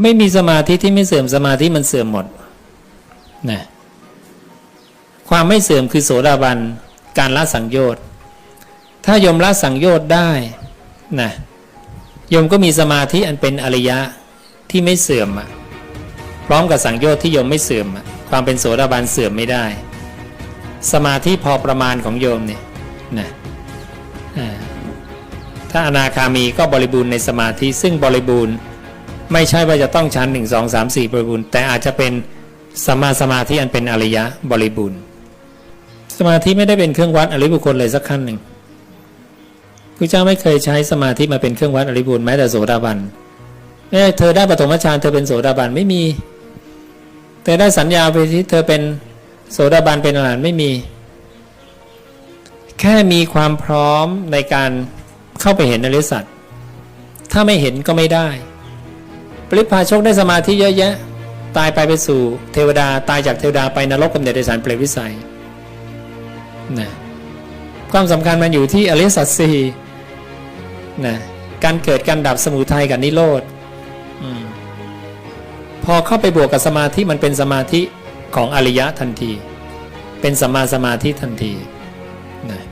ไม่มีสมาธิที่ไม่เสื่อมสมาธิมันเสื่อมหมดนะความไม่เสื่อมคือโสดาบันการละสังโยชน์ ถ้ายมละสังโยชน์ได้นะโยมก็มีสมาธิอันเป็นอริยะที่ไม่เสื่อมอะพร้อมกับสังโยชน์ที่โยมไม่เสื่อมอะความเป็นโสดาบันเสื่อมไม่ได้ สมาธิพอประมาณของโยมเนี่ยนะถ้าอนาคามีก็บริบูรณ์ในสมาธิซึ่งบริบูรณ์ ไม่ใช่ว่าจะต้องชั้นหนึ่งสองสามสี่บริบูรณ์แต่อาจจะเป็นสมาสมาธิอันเป็นอริยะบริบูรณ์ สมาธิไม่ได้เป็นเครื่องวัดอริบุคคลเลยสักขั้นหนึ่งพระเจ้าไม่เคยใช้สมาธิมาเป็นเครื่องวัดอริบุญแม้แต่โสดาบันแม้เธอได้ปฐมฌานเธอเป็นโสดาบันไม่มีเธอได้สัญญาไปที่เธอเป็นโสดาบันเป็นอรหันต์ไม่มี แค่มีความพร้อมในการเข้าไปเห็นอริสัจถ้าไม่เห็นก็ไม่ได้ ปริพาชกได้สมาธิเยอะแยะ ตายไปไปสู่เทวดาตายจากเทวดาไปนรกกำเนิดเดชานเปรตวิสัยนะความสำคัญมันอยู่ที่อริสัจสี่นะการเกิดการดับสมุทัยกับนิโรธพอเข้าไปบวกกับสมาธิมันเป็นสมาธิของอริยะทันที เป็นสัมมาสมาธิทันทีนะ